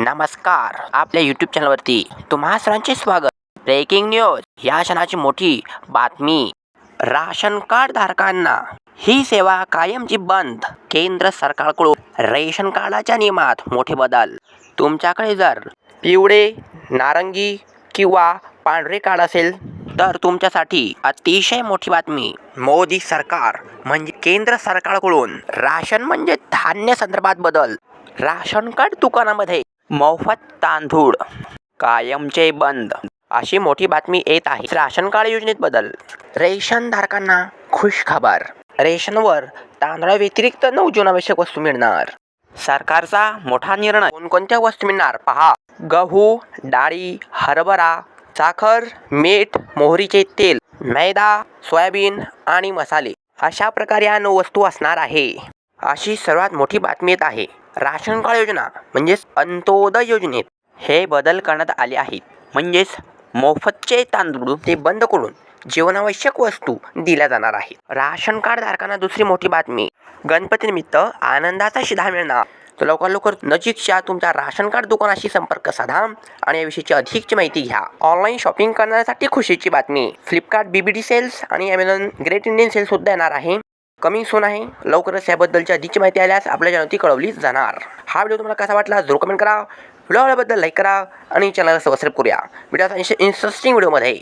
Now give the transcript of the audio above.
नमस्कार. आपल्या यूट्यूब चॅनलवरती तुम्हा सर्वांचे स्वागत. ब्रेकिंग न्यूज या क्षणाची मोठी बातमी. राशन कार्ड धारकांना. ही सेवा कायमची बंद. केंद्र सरकारकडून रेशन कार्डाच्या नियमात मोठे बदल. तुमच्याकडे जर पिवळे नारंगी किंवा पांढरे कार्ड असेल तर तुमच्यासाठी अतिशय मोठी बातमी. मोदी सरकार म्हणजे केंद्र सरकारकडून राशन म्हणजे धान्य संदर्भात बदल. राशन कार्ड दुकानामध्ये मोफत तांदूळ कायमचे बंद. अशी मोठी बातमी येत आहे. राशन कार्ड योजनेत बदल. रेशन धारकांना खुश खबर. रेशनवर तांदळा व्यतिरिक्त नऊ जीवनावश्यक वस्तू मिळणार. सरकारचा मोठा निर्णय. कोणकोणत्या वस्तू मिळणार? पहा. गहू डाळी हरभरा साखर मीठ मोहरीचे तेल मैदा सोयाबीन आणि मसाले. अशा प्रकारे या नऊ वस्तू असणार आहे. अशी सर्वात मोठी बातमी येत आहे. राशन कार्ड योजना म्हणजेच अंत्योदय योजनेत हे बदल करण्यात आले आहेत. म्हणजेच मोफतचे तांदूळ ते बंद करून जीवनावश्यक वस्तू दिल्या जाणार आहेत. राशन कार्ड धारकांना दुसरी मोठी बातमी. गणपतीनिमित्त आनंदाचा शिधा मिळणार. तर लवकर लवकर नजीकच्या तुमच्या राशन कार्ड दुकानाशी संपर्क साधा आणि याविषयीची अधिकची माहिती घ्या. ऑनलाईन शॉपिंग करण्यासाठी खुशीची बातमी. फ्लिपकार्ट बीबीडी सेल्स आणि अमेझॉन ग्रेट इंडियन सेल्स सुद्धा येणार आहे. कमी सोन आहे. लवकरच याबद्दलची अधिकची माहिती आल्यास आपल्या चॅनलती कळवली जाणार. हा व्हिडिओ तुम्हाला कसा वाटला जरूर कमेंट करा. व्हिडिओ आवडल्याबद्दल लाईक करा आणि चॅनलला सबस्क्राईब करूया. व्हिडिओचा इंटरेस्टिंग व्हिडिओमध्ये